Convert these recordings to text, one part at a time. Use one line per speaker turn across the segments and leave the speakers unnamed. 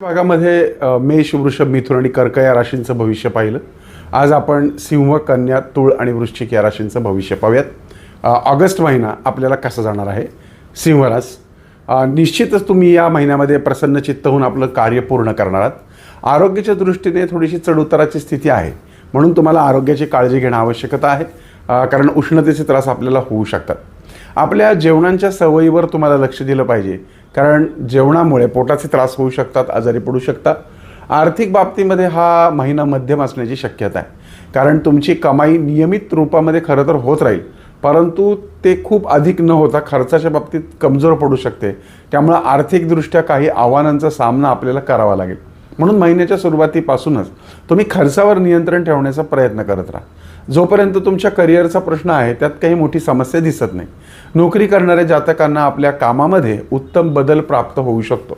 भागामध्ये मेष वृषभ मिथुन आणि कर्क या राशींचं भविष्य पाहिलं. आज आपण सिंह कन्या तुळ आणि वृश्चिक या राशींचं भविष्य पाहूयात. ऑगस्ट महिना आपल्याला कसा जाणार आहे? सिंहरास निश्चितच तुम्ही या महिन्यामध्ये प्रसन्न चित्त होऊन आपलं कार्य पूर्ण करणार आहात. आरोग्याच्या दृष्टीने थोडीशी चढउताराची स्थिती आहे. म्हणून तुम्हाला आरोग्याची काळजी घेणं आवश्यकता आहे. कारण उष्णतेचे त्रास आपल्याला होऊ शकतात. आपल्या जेवणांच्या सवयीवर तुम्हाला लक्ष दिलं पाहिजे. कारण जेवणामुळे पोटाचे त्रास होऊ शकतात आजारी पडू शकतात. आर्थिक बाबतीमध्ये हा महिना मध्यम असण्याची शक्यता आहे. कारण तुमची कमाई नियमित रूपामध्ये खरं तर होत राहील परंतु ते खूप अधिक न होता खर्चाच्या बाबतीत कमजोर पडू शकते. त्यामुळं आर्थिकदृष्ट्या काही आव्हानांचा सामना आपल्याला करावा लागेल. म्हणून महिन्याच्या सुरुवातीपासूनच तुम्ही खर्चावर नियंत्रण ठेवण्याचा प्रयत्न करत राहा. जोपर्यंत तुमच्या करिअरचा प्रश्न आहे त्यात काही मोठी समस्या दिसत नाही. नोकरी करणाऱ्या जातकांना आपल्या कामामध्ये उत्तम बदल प्राप्त होऊ शकतो.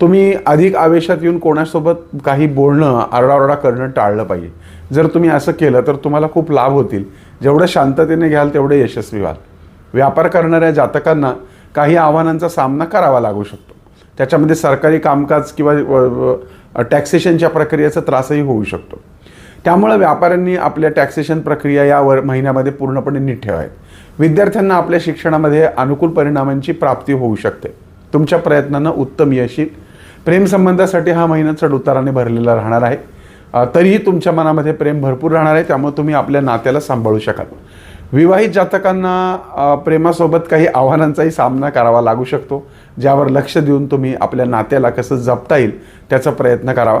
तुम्ही अधिक आवेशात येऊन कोणासोबत काही बोलणं आरडाओरडा करणं टाळलं पाहिजे. जर तुम्ही असं केलं तर तुम्हाला खूप लाभ होतील. जेवढं शांततेने घ्याल तेवढे यशस्वी व्हाल. व्यापार करणाऱ्या जातकांना काही आव्हानांचा सामना करावा लागू शकतो. त्याच्यामध्ये सरकारी कामकाज किंवा टॅक्सेशनच्या प्रक्रियेचा त्रासही होऊ शकतो. त्यामुळे व्यापाऱ्यांनी आपल्या टॅक्सेशन प्रक्रिया या वर महिन्यामध्ये पूर्णपणे नीट ठेवायत. विद्यार्थ्यांना आपल्या शिक्षणामध्ये अनुकूल परिणामांची प्राप्ती होऊ शकते. तुमच्या प्रयत्नांना उत्तम यश येईल. प्रेमसंबंधासाठी हा महिना चढ उताराने भरलेला राहणार आहे. तरीही तुमच्या मनामध्ये प्रेम भरपूर राहणार आहे. त्यामुळे तुम्ही आपल्या नात्याला सांभाळू शकाल. विवाहित जातकांना प्रेमासोबत काही आव्हानांचाही सामना करावा लागू शकतो. ज्यावर लक्ष देऊन तुम्ही आपल्या नात्याला कसं जपता येईल त्याचा प्रयत्न करावा.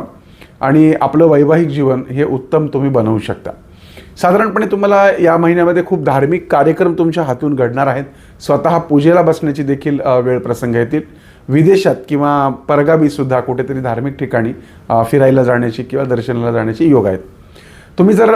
आणि आपलं वैवाहिक जीवन हे उत्तम तुम्ही बनवू शकता. साधारणपणे तुम्हाला या महिन्यामध्ये खूप धार्मिक कार्यक्रम तुमच्या हातून घडणार आहेत. स्वतः पूजेला बसण्याची देखील वेळ प्रसंग येतील. विदेशात किंवा परगावीसुद्धा कुठेतरी धार्मिक ठिकाणी फिरायला जाण्याची किंवा दर्शनाला जाण्याची योग आहेत. तुम्ही जर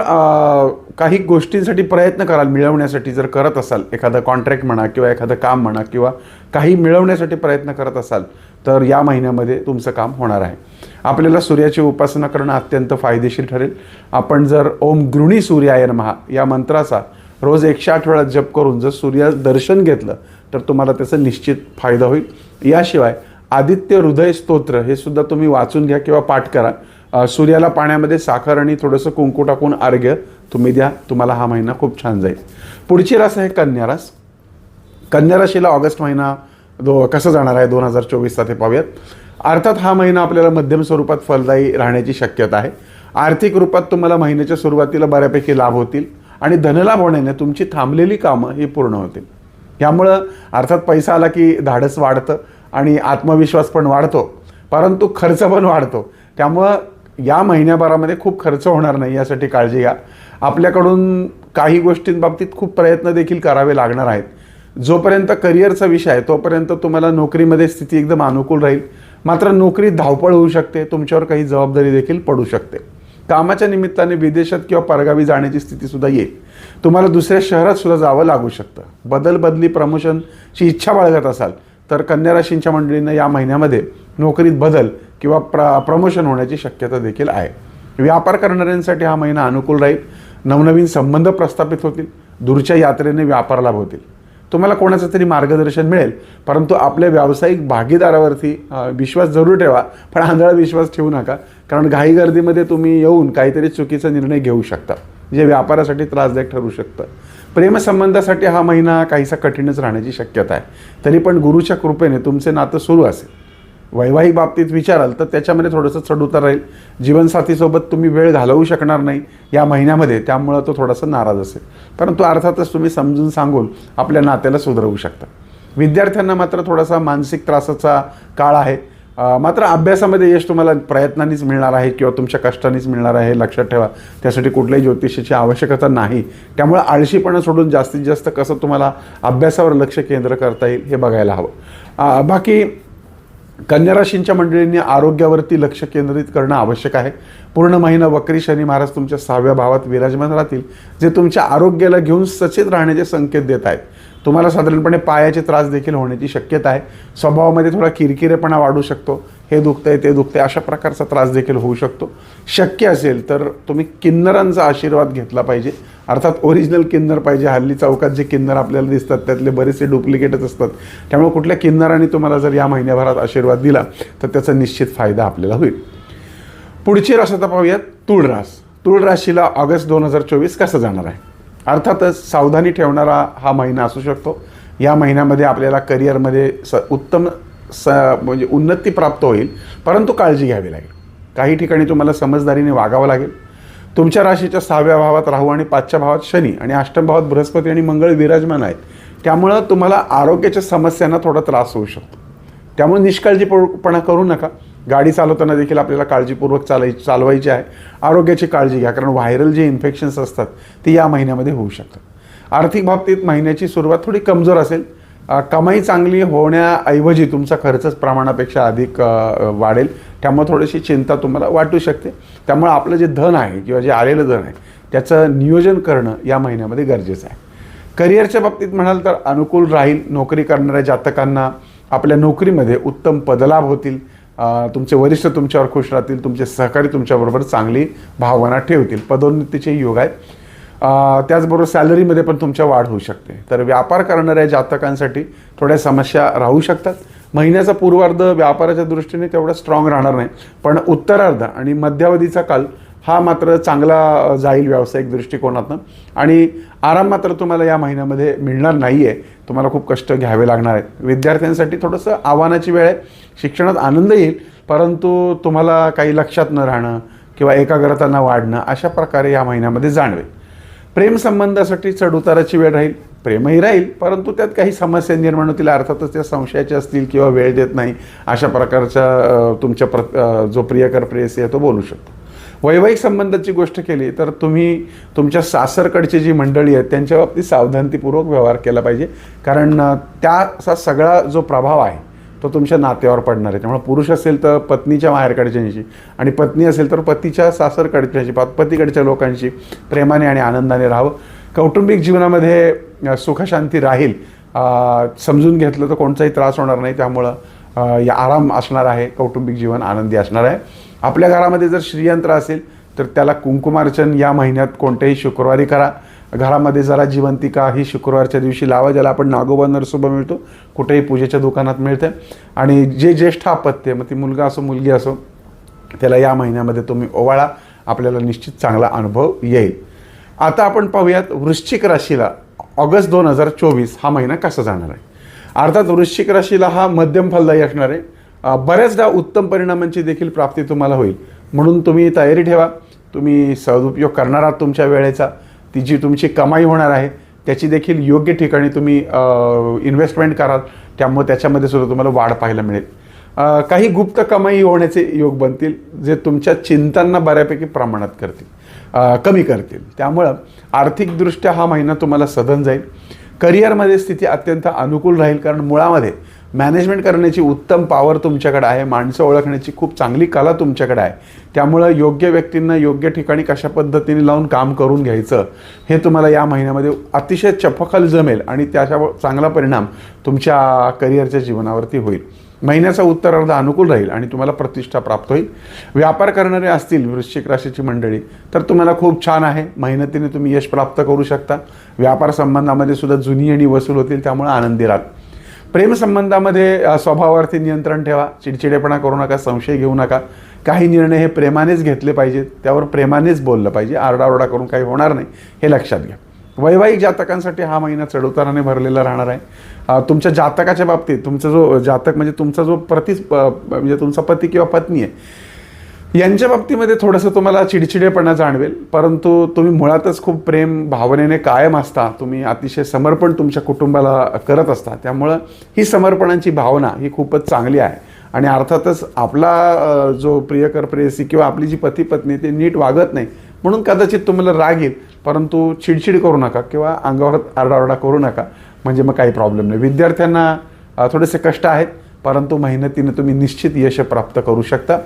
काही गोष्टींसाठी प्रयत्न कराल मिळवण्यासाठी जर करत असाल एखादं कॉन्ट्रॅक्ट म्हणा किंवा एखादं काम म्हणा किंवा काही मिळवण्यासाठी प्रयत्न करत असाल तर या महिन्यामध्ये तुमचं काम होणार आहे. आपल्याला सूर्याची उपासना करणं अत्यंत फायदेशीर ठरेल. आपण जर ओम गृणी सूर्यायन महा या मंत्राचा रोज एकशे आठ वेळा जप करून जर सूर्य दर्शन घेतलं तर तुम्हाला त्याचा निश्चित फायदा होईल. याशिवाय आदित्य हृदय स्तोत्र हे सुद्धा तुम्ही वाचून घ्या किंवा पाठ करा. सूर्याला पाण्यामध्ये साखर आणि थोडंसं कुंकू टाकून अर्घ्य तुम्ही द्या. तुम्हाला हा महिना खूप छान जाईल. पुढची रास आहे कन्या रास कन्या राशीला ऑगस्ट महिना दो कसं जाणार आहे दोन हजार चोवीसचा ते पाहूयात. अर्थात हा महिना आपल्याला मध्यम स्वरूपात फलदायी राहण्याची शक्यता आहे. आर्थिक रूपात तुम्हाला महिन्याच्या सुरुवातीला बऱ्यापैकी लाभ होतील आणि धनलाभ होण्याने तुमची थांबलेली कामं ही पूर्ण होतील. यामुळं अर्थात पैसा आला की धाडस वाढतं आणि आत्मविश्वास पण वाढतो परंतु खर्च पण वाढतो. त्यामुळं या महिन्याभरामध्ये खूप खर्च होणार नाही यासाठी काळजी घ्या. आपल्याकडून काही गोष्टींबाबतीत खूप प्रयत्न देखील करावे लागणार आहेत. जोपर्यंत करिअरचा विषय आहे तोपर्यंत तुम्हाला नोकरीमध्ये स्थिती एकदम अनुकूल राहील. मात्र नोकरीत धावपळ होऊ शकते तुमच्यावर काही जबाबदारी देखील पडू शकते. कामाच्या निमित्ताने विदेशात किंवा परगावी जाण्याची स्थितीसुद्धा येईल. तुम्हाला दुसऱ्या शहरात सुद्धा जावं लागू शकतं. बदल बदली प्रमोशनची इच्छा बाळगत असाल तर कन्या राशींच्या मंडळींना या महिन्यामध्ये नोकरीत बदल किंवा प्र प्रमोशन होण्याची शक्यता देखील आहे. व्यापार करणाऱ्यांसाठी हा महिना अनुकूल राहील. नवनवीन संबंध प्रस्थापित होतील. दूरच्या यात्रेने व्यापार लाभ होतील. तुम्हाला कोणाचं तरी मार्गदर्शन मिळेल. परंतु आपल्या व्यावसायिक भागीदारावरती विश्वास जरूर ठेवा. पण आंधळा विश्वास ठेवू नका. कारण घाई गर्दीमध्ये तुम्ही येऊन काहीतरी चुकीचा निर्णय घेऊ शकता. जे व्यापारासाठी त्रासदायक ठरू शकतं. प्रेमसंबंधासाठी हा महिना काहीसा कठीणच राहण्याची शक्यता आहे. तरी पण गुरुच्या कृपेने तुमचे नातं सुरू असेल. वैवाहिक बाबतीत विचाराल तर त्याच्यामध्ये थोडंसं चढउतार राहील. जीवनसाथीसोबत तुम्ही वेळ घालवू शकणार नाही या महिन्यामध्ये त्यामुळं तो थोडासा नाराज असेल. परंतु अर्थातच तुम्ही समजून सांगून आपल्या नात्याला सुधारवू शकता. विद्यार्थ्यांना मात्र थोडासा मानसिक त्रासाचा काळ आहे. मात्र अभ्यासामध्ये यश तुम्हाला प्रयत्नांनीच मिळणार आहे किंवा तुमच्या कष्टानेच मिळणार आहे लक्षात ठेवा. त्यासाठी कुठल्याही ज्योतिषाची आवश्यकता नाही. त्यामुळे आळशीपणा सोडून जास्तीत जास्त कसं तुम्हाला अभ्यासावर लक्ष केंद्र करता येईल हे बघायला हवं. बाकी कन्या राशींच्या मंडळींनी आरोग्यावरती लक्ष केंद्रित करणं आवश्यक आहे. पूर्ण महिना वक्री शनी महाराज तुमच्या सहाव्या भावात विराजमान राहतील जे तुमच्या आरोग्याला घेऊन सचेत राहण्याचे संकेत देत आहेत. तुम्हाला साधारणपणे पायाचे त्रास देखील होण्याची शक्यता आहे. स्वभावामध्ये थोडा किरकिरेपणा वाढू शकतो. हे दुखतंय ते दुखतंय अशा प्रकारचा त्रास देखील होऊ शकतो. शक्य असेल तर तुम्ही किन्नरांचा आशीर्वाद घेतला पाहिजे. अर्थात ओरिजिनल किन्नर पाहिजे. हल्ली चौकात जे किन्नर आपल्याला दिसतात त्यातले बरेचसे डुप्लिकेटच असतात. त्यामुळे कुठल्या किन्नरांनी तुम्हाला जर या महिन्याभरात आशीर्वाद दिला तर त्याचा निश्चित फायदा आपल्याला होईल. पुढची रास आता पाहूयात. तुळरास रास. राशीला ऑगस्ट दोन हजार चोवीस कसं जाणार आहे? अर्थातच सावधानी ठेवणारा हा महिना असू शकतो. या महिन्यामध्ये आपल्याला करिअरमध्ये स उत्तम स म्हणजे उन्नती प्राप्त होईल परंतु काळजी घ्यावी लागेल. काही ठिकाणी तुम्हाला समजदारीने वागावं लागेल. तुमच्या राशीच्या सहाव्या भावात राहू आणि पाचच्या भावात शनी आणि अष्टम भावात बृहस्पती आणि मंगळ विराजमान आहेत. त्यामुळं तुम्हाला आरोग्याच्या समस्यांना थोडा त्रास होऊ शकतो. त्यामुळे निष्काळजीपणा करू नका. गाडी चालवताना देखील आपल्याला काळजीपूर्वक चालाय चालवायची आहे. आरोग्याची काळजी घ्या कारण व्हायरल जे इन्फेक्शन्स असतात ते या महिन्यामध्ये होऊ शकतात. आर्थिक बाबतीत महिन्याची सुरुवात थोडी कमजोर असेल कमाई चांगली होण्याऐवजी तुमचा खर्चच प्रमाणापेक्षा अधिक वाढेल. त्यामुळे थोडीशी चिंता तुम्हाला वाटू शकते. त्यामुळे आपलं जे धन आहे किंवा जे आलेलं धन आहे त्याचं नियोजन करणं या महिन्यामध्ये गरजेचं आहे. करिअरच्या बाबतीत म्हणाल तर अनुकूल राहील. नोकरी करणाऱ्या जातकांना आपल्या नोकरीमध्ये उत्तम पदलाभ होतील. तुमचे वरिष्ठ तुमच्यावर खुश राहतील. तुमचे सहकारी तुमच्याबरोबर चांगली भावना ठेवतील. पदोन्नतीचे योग आहेत. त्याचबरोबर सॅलरीमध्ये पण तुमच्या वाढ होऊ शकते. तर व्यापार करणाऱ्या जातकांसाठी थोड्या समस्या राहू शकतात. महिन्याचा पूर्वार्ध व्यापाराच्या दृष्टीने तेवढा स्ट्रॉंग राहणार नाही. पण उत्तरार्ध आणि मध्यावधीचा काल हा मात्र चांगला जाईल व्यावसायिक दृष्टिकोनातनं. आणि आराम मात्र तुम्हाला या महिन्यामध्ये मिळणार नाही आहे तुम्हाला खूप कष्ट घ्यावे लागणार आहेत. विद्यार्थ्यांसाठी थोडंसं आव्हानाची वेळ आहे. शिक्षणात आनंद येईल परंतु तुम्हाला काही लक्षात न राहणं किंवा एकाग्रता न वाढणं अशा प्रकारे या महिन्यामध्ये जाणवेल. प्रेमसंबंधासाठी चढउताराची वेळ राहील प्रेमही राहील परंतु त्यात काही समस्या निर्माण होतील अर्थातच त्या संशयाच्या असतील किंवा वेळ देत नाही अशा प्रकारच्या तुमच्या प्र जो प्रियकर प्रेयसी आहे तो बोलू शकतो. वैवाहिक संबंधाची गोष्ट केली तर तुम्ही तुमच्या सासरकडची जी मंडळी आहेत त्यांच्या बाबतीत सावधानतीपूर्वक व्यवहार केला पाहिजे कारण त्याचा सगळा जो प्रभाव आहे तो तुमच्या नात्यावर पडणार आहे. त्यामुळे पुरुष असेल तर पत्नीच्या माहेरकडच्यांशी आणि पत्नी असेल तर पतीच्या सासरकडच्याशी पतीकडच्या लोकांशी प्रेमाने आणि आनंदाने राहावं. कौटुंबिक जीवनामध्ये सुखशांती राहील समजून घेतलं तर कोणताही त्रास होणार नाही. त्यामुळं या आराम असणार आहे कौटुंबिक जीवन आनंदी असणार आहे. आपल्या घरामध्ये जर श्रीयंत्र असेल तर त्याला कुंकुमार्चन या महिन्यात कोणत्याही शुक्रवारी करा. घरामध्ये जरा जिवंतिका ही शुक्रवारच्या दिवशी लावा ज्याला आपण नागोबा नरसोबा मिळतो कुठेही पूजेच्या दुकानात मिळते. आणि जे ज्येष्ठ अपत्य मग ती मुलगा असो मुलगी असो त्याला या महिन्यामध्ये तुम्ही ओवाळा आपल्याला निश्चित चांगला अनुभव येईल. आता आपण पाहूयात वृश्चिक राशीला. ऑगस्ट दोन हजार चोवीस हा महिना कसा जाणार आहे? अर्थात वृश्चिक राशीला हा मध्यम फलदायी असणार आहे. बऱ्याचदा उत्तम परिणामांची देखील प्राप्ती तुम्हाला होईल. म्हणून तुम्ही तयारी ठेवा. तुम्ही सदुपयोग करणार आहात तुमच्या वेळेचा. ती जी तुमची कमाई होणार आहे त्याची देखील योग्य ठिकाणी तुम्ही इन्व्हेस्टमेंट कराल त्यामुळे त्याच्यामध्ये सुद्धा तुम्हाला वाढ पाहायला मिळेल. काही गुप्त कमाई होण्याचे योग बनतील जे तुमच्या चिंतांना बऱ्यापैकी प्रमाणात करतील कमी करतील. त्यामुळं आर्थिकदृष्ट्या हा महिना तुम्हाला सधन जाईल. करिअरमध्ये स्थिती अत्यंत अनुकूल राहील कारण मुळामध्ये मॅनेजमेंट करण्याची उत्तम पॉवर तुमच्याकडे आहे माणसं ओळखण्याची खूप चांगली कला तुमच्याकडे आहे. त्यामुळं योग्य व्यक्तींना योग्य ठिकाणी कशा पद्धतीने लावून काम करून घ्यायचं हे तुम्हाला या महिन्यामध्ये अतिशय चपखल जमेल आणि त्याच्या चांगला परिणाम तुमच्या करिअरच्या जीवनावरती होईल. महिन्याचा उत्तरार्ध अनुकूल राहील आणि तुम्हाला प्रतिष्ठा प्राप्त होईल. व्यापार करणारे असतील वृश्चिक राशीची मंडळी तर तुम्हाला खूप छान आहे. मेहनतीने तुम्ही यश प्राप्त करू शकता. व्यापार संबंधामध्ये सुद्धा जुनी आणि वसूल होतील त्यामुळे आनंदी राहाल. प्रेमसंबंधामध्ये स्वभावावरती नियंत्रण ठेवा. चिडचिडेपणा करू नका संशय घेऊ नका. काही निर्णय हे प्रेमानेच घेतले पाहिजेत. त्यावर प्रेमानेच बोललं पाहिजे. आरडाओरडा करून काही होणार नाही हे लक्षात घ्या. वैवाहिक जातकांसाठी हा महिना चढउताराने भरलेला राहणार आहे. तुमच्या जातकाच्या बाबतीत तुमचा जो जातक म्हणजे तुमचा जो प्रति म्हणजे तुमचा पती किंवा पत्नी आहे यांच्या बाबतीमध्ये थोडंसं तुम्हाला चिडचिडेपणा जाणवेल. परंतु तुम्ही मुळातच खूप प्रेम भावनेने कायम असता. तुम्ही अतिशय समर्पण तुमच्या कुटुंबाला करत असता. त्यामुळं ही समर्पणाची भावना ही खूपच चांगली आहे. आणि अर्थातच आपला जो प्रियकर प्रेयसी किंवा आपली जी पती पत्नी ते नीट वागत नाही. म्हणून कदाचित तुम्हाला राग येईल. परंतु चिडचिड करू नका किंवा अंगावर आरडाओरडा करू नका. म्हणजे मग काही प्रॉब्लेम नाही. विद्यार्थ्यांना थोडेसे कष्ट आहेत परंतु मेहनतीने तुम्ही निश्चित यश प्राप्त करू शकता.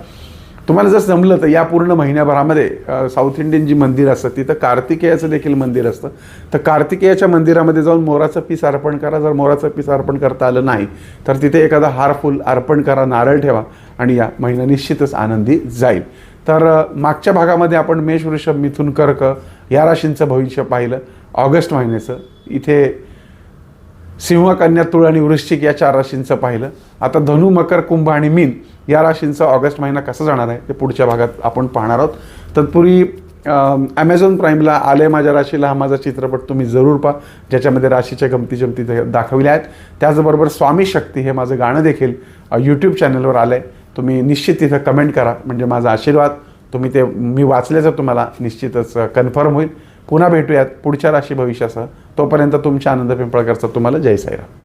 तुम्हाला जर जमलं तर या पूर्ण महिन्याभरामध्ये साऊथ इंडियन जी मंदिर असतं तिथं कार्तिकेयाचं देखील मंदिर असतं. तर कार्तिकेयाच्या मंदिरामध्ये जाऊन मोराचं पीस अर्पण करा. जर मोराचं पीस अर्पण करता आलं नाही तर तिथे एखादा हार फुल अर्पण करा नारळ ठेवा आणि या महिना निश्चितच आनंदी जाईल. तर मागच्या भागामध्ये आपण मेष वृषभ मिथुन कर्क या राशींचं भविष्य पाहिलं. ऑगस्ट महिन्याचं. इथे सिंह कन्या तुळ आणि वृश्चिक या चार राशींचं पाहिलं. आता धनु मकर कुंभ आणि मीन या राशींचा ऑगस्ट महिना कसा जाणार आहे? ते पुढच्या भागात आपण पाहणार आहोत. तत्पूर्वी ॲमेझॉन प्राईमला आले माझ्या राशीला. हा माझा चित्रपट तुम्ही जरूर पहा ज्याच्यामध्ये राशीच्या गमती जमती दाखवल्या आहेत. त्याचबरोबर स्वामी शक्ती हे माझं गाणं देखील यूट्यूब चॅनलवर आलं आहे तुम्ही निश्चित तिथं कमेंट करा. म्हणजे माझा आशीर्वाद. तुम्ही ते मी वाचल्याचं तुम्हाला निश्चितच कन्फर्म होईल. पुन्हा भेटूयात पुढच्या राशी भविष्यासह. तोपर्यंत तुमच्या आनंद पिंपळकरचा तुम्हाला जय साईराम.